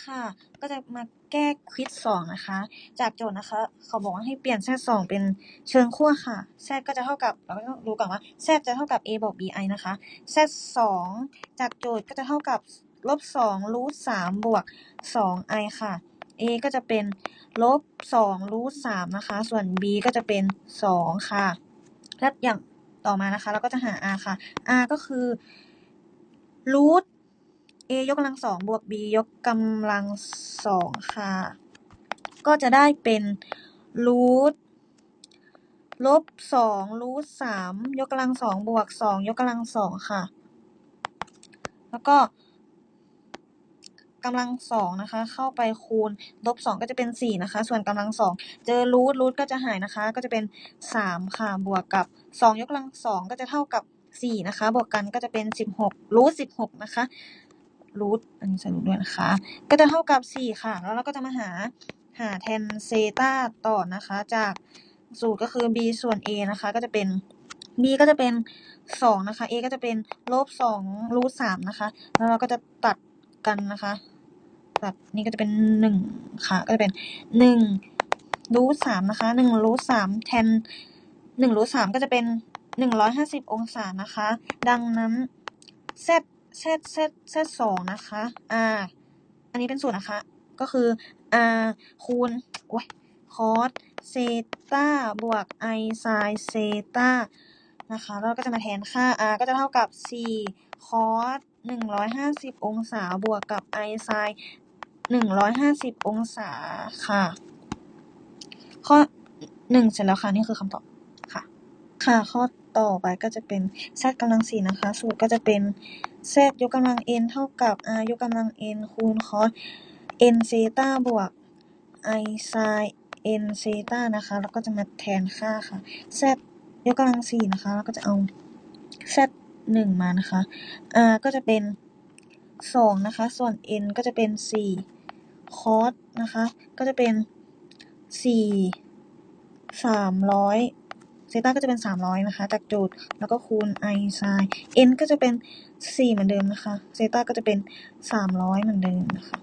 ค่ะ ก็จะมาแก้ควิซสองนะคะ จากโจทย์นะคะ เขาบอกว่าให้เปลี่ยน z สองเป็นเชิงขั้วค่ะ z ก็จะเท่ากับเราก็ต้องรู้ก่อนว่า z จะเท่ากับ a บวก bi นะคะ z สองจากโจทย์ก็จะเท่ากับลบสองรูทสามบวกสอง i ค่ะ a ก็จะเป็นลบสองรูทสามนะคะ ส่วน b ก็จะเป็นสองค่ะ และอย่างต่อมานะคะ เราก็จะหา r ค่ะ r ก็คือรูท a ยกกำลังสองบวก b ยกกำลังสองค่ะ ก็จะได้เป็นรูทลบสองรูทสามยกกำลังสองบวกสองยกกำลังสองค่ะ แล้วก็กำลังสองนะคะ เข้าไปคูณลบสองก็จะเป็นสี่นะคะ ส่วนกำลังสองเจอรูทรูทก็จะหายนะคะ ก็จะเป็นสามค่ะบวกกับสองยกกำลังสองก็จะเท่ากับสี่นะคะ บวกกันก็จะเป็นสิบหกรูทสิบหกนะคะ รูท อันนี้ใส่รูทด้วยนะคะ ก็จะเท่ากับสี่ค่ะ แล้วเราก็จะมาหาหาแทนเซตาต่อนะคะ จากสูตรก็คือ b ส่วน a นะคะ ก็จะเป็น b ก็จะเป็นสองนะคะ a ก็จะเป็นลบสองรูทสามนะคะ แล้วเราก็จะตัดกันนะคะ ตัดนี่ก็จะเป็นหนึ่งค่ะ ก็จะเป็นหนึ่งรูทสามนะคะหนึ่งรูทสามแทนหนึ่งรูทสามก็จะเป็นหนึ่งร้อยห้าสิบองศานะคะ ดังนั้น z z z z สองนะคะ r อันนี้เป็นสูตรนะคะ ก็คือ r คูณโอ้ย cos เซตาบวก i sin เซตานะคะแล้วก็จะมาแทนค่า r ก็จะเท่ากับ4 cos 150 องศาบวกกับ i sin 150 องศาค่ะ ข้อหนึ่งเสร็จแล้วค่ะ นี่คือคำตอบค่ะ ค่ะข้อ ต่อไปก็จะเป็น z กำลังสี่นะคะ สูตรก็จะเป็น z ยกกำลัง n เท่ากับ r ยกกำลัง n คูณ cos n เซต้าบวก i sin n เซต้านะคะ แล้วก็จะมาแทนค่าค่ะ z ยกกำลังสี่นะคะ แล้วก็จะเอา z หนึ่งมานะคะ r ก็จะเป็นสองนะคะ ส่วน n ก็จะเป็นสี่ cos นะคะ ก็จะเป็นสี่สามร้อย เซต้าก็จะเป็นสามร้อยนะคะจากโจทย์แล้วก็คูณ i sin n ก็จะเป็นสี่เหมือนเดิมนะคะเซต้าก็จะเป็นสามร้อยเหมือนเดิมนะคะ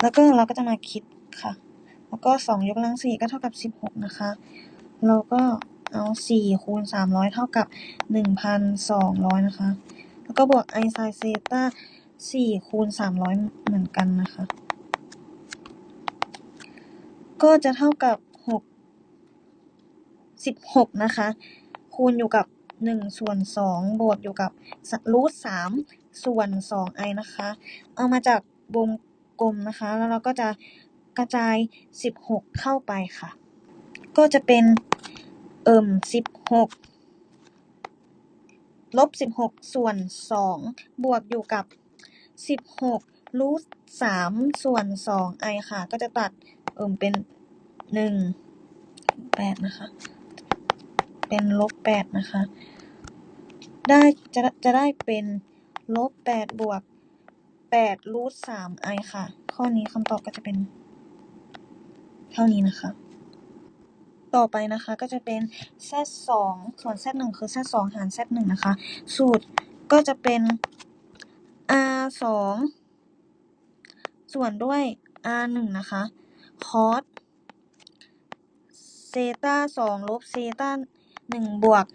แล้วก็เราก็จะมาคิดค่ะ แล้วก็สองยกกำลังสี่ก็เท่ากับสิบหกนะคะ เราก็เอาสี่คูณสามร้อยเท่ากับหนึ่งพันสองร้อยนะคะ แล้วก็บวก i sin เซต้าสี่คูณสามร้อยเหมือนกันนะคะ ก็จะเท่ากับ สิบหกนะคะ คูณอยู่กับหนึ่งส่วนสองบวกอยู่กับรูทสามส่วนสองไอนะคะ เอามาจากวงกลมนะคะ แล้วเราก็จะกระจายสิบหกเข้าไปค่ะ ก็จะเป็นเอิ่มสิบหกลบสิบหกส่วนสองบวกอยู่กับสิบหกรูทสามส่วนสองไอค่ะ ก็จะตัดเอิ่มเป็นหนึ่งแปดนะคะ เป็นลบแปดนะคะ ได้ จะ จะได้เป็นลบแปดบวกแปดรูทสามไอค่ะ ข้อนี้คำตอบก็จะเป็น เท่านี้นะคะ ต่อไปนะคะก็จะเป็น z สองส่วน z หนึ่งคือ z สองหาร z หนึ่งนะคะ สูตรก็จะเป็น r สองส่วนด้วย r หนึ่งนะคะ cos เซตาสองลบเซตา หนึ่งบวก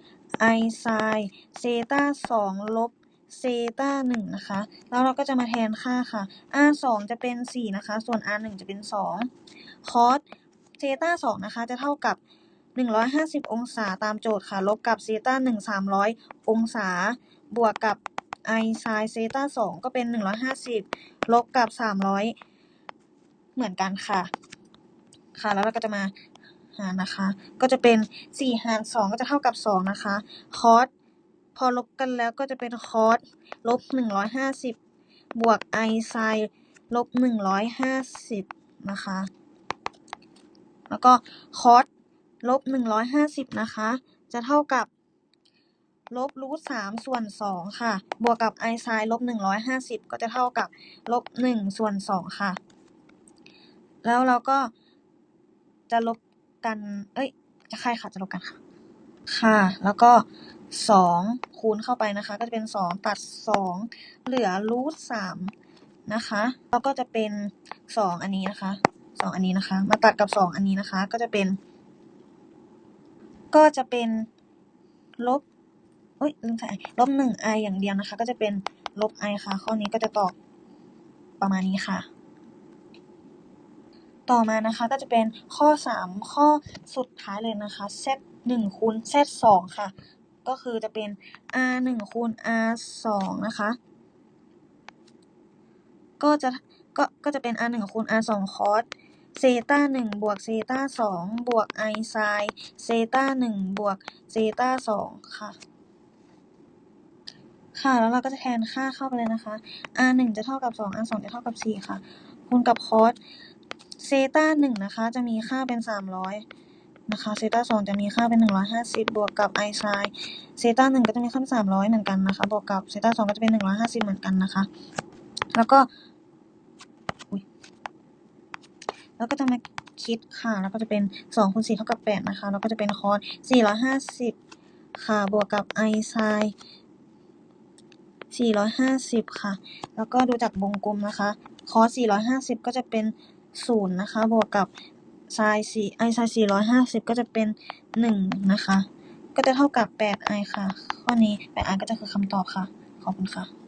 i sin เซต้าสองลบเซต้าหนึ่งนะคะ แล้วเราก็จะมาแทนค่าค่ะ r สองจะเป็นสี่นะคะ ส่วน r หนึ่งจะเป็นสอง cos เซต้าสองนะคะ จะเท่ากับหนึ่งร้อยห้าสิบองศาตามโจทย์ค่ะ ลบกับเซต้าหนึ่งสามร้อยองศา บวกกับ i sin เซต้าสองก็เป็นหนึ่งร้อยห้าสิบลบกับสามร้อยเหมือนกันค่ะ ค่ะ แล้วเราก็จะมาารนะคะ ก็จะเป็นสี่หารสองก็จะเท่ากับสองนะคะ cos พอลบกันแล้วก็จะเป็น cos ลบหนึ่งร้อยห้าสิบบวก i sin ลบหนึ่งร้อยห้าสิบนะคะ แล้วก็ cos ลบหนึ่งร้อยห้าสิบนะคะ จะเท่ากับลบรูทสามส่วนสองค่ะ บวกกับ i sin ลบหนึ่งร้อยห้าสิบก็จะเท่ากับลบหนึ่งส่วนสองค่ะ แล้วเราก็จะลบ กัน เอ้ยจะใครค่ะ จะลบกันค่ะ ค่ะ แล้วก็สองคูณเข้าไปนะคะ ก็จะเป็นสองตัดสองเหลือรูทสามนะคะ แล้วก็จะเป็นสองอันนี้นะคะสองอันนี้นะคะ มาตัดกับสองอันนี้นะคะ ก็จะเป็น ก็จะเป็นลบอุ้ยลืมใส่ลบหนึ่ง i ออย่างเดียวนะคะ ก็จะเป็นลบ i ค่ะ ข้อนี้ก็จะตอบประมาณนี้ค่ะ ต่อมานะคะก็จะเป็นข้อสามข้อสุดท้ายเลยนะคะ z หนึ่งคูณ z สองค่ะ ก็คือจะเป็น r หนึ่งคูณ r สองนะคะ ก็จะก็ก็จะเป็น r หนึ่งคูณ r สองคอสเซต้าหนึ่งบวกเซต้าสองบวก i ไซน์เซต้าหนึ่งบวกเซต้าสองค่ะ ค่ะ แล้วเราก็จะแทนค่าเข้าไปเลยนะคะ r หนึ่งจะเท่ากับสอง r สองจะเท่ากับสี่ค่ะ คูณกับคอส ซต้าหนึ่งนะคะจะมีค่าเป็นสามร้อยนะคะ เซต้าสองจะมีค่าเป็นหนึ่งร้อยห้าสิบบวกกับ i ไซน์เซต้าหนึ่งก็จะมีค่าเป็นสามร้อยเหมือนกันนะคะ บวกกับเซต้าสองก็จะเป็นหนึ่งร้อยห้าสิบเหมือนกันนะคะ แล้วก็แล้วก็จะมาคิดค่ะ แล้วก็จะเป็นสองคูณสี่เท่ากับแปดนะคะ แล้วก็จะเป็นคอสสี่ร้อยห้าสิบค่ะ บวกกับ i ไซน์สี่ร้อยห้าสิบค่ะ แล้วก็ดูจากวงกลมนะคะ คอสสี่ร้อยห้าสิบก็จะเป็น ศูนย์นะคะ บวกกับไซน์สี่ไอไซน์สี่ร้อยห้าสิบก็จะเป็นหนึ่งนะคะ ก็จะเท่ากับแปดไอค่ะ ข้อนี้แปดไอก็จะคือคำตอบค่ะ ขอบคุณค่ะ